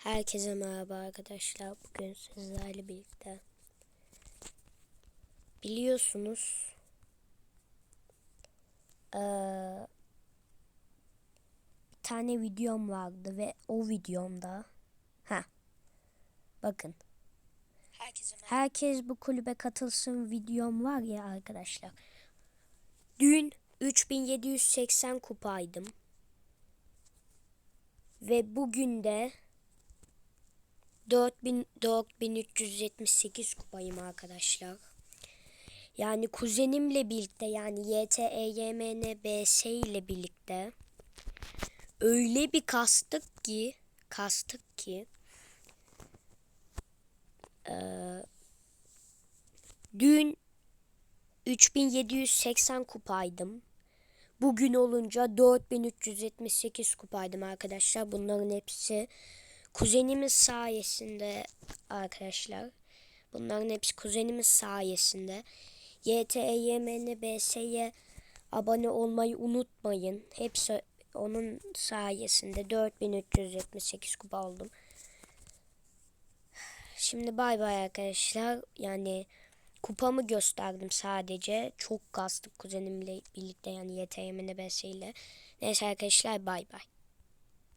Herkese merhaba arkadaşlar. Bugün sizlerle birlikte biliyorsunuz bir tane videom vardı ve o videomda ha bakın herkes bu kulübe katılsın videom var ya arkadaşlar. Dün 3780 kupaydım. Ve bugün de 4000 4378 kupayım arkadaşlar. Yani kuzenimle birlikte yani E YTEYMNBS ile birlikte öyle bir kastık ki kastık ki eee, dün 3780 kupaydım. Bugün olunca 4378 kupaydım arkadaşlar. Bunların hepsi kuzenimiz sayesinde arkadaşlar. Bunların hepsi kuzenimiz sayesinde. YTEYMNBS'ye abone olmayı unutmayın. Hepsi onun sayesinde 4378 kupa oldum. Şimdi bay bay arkadaşlar. Yani kupamı gösterdim sadece. Çok kastık kuzenimle birlikte yani YTM'ne ile. Neyse arkadaşlar bay bay.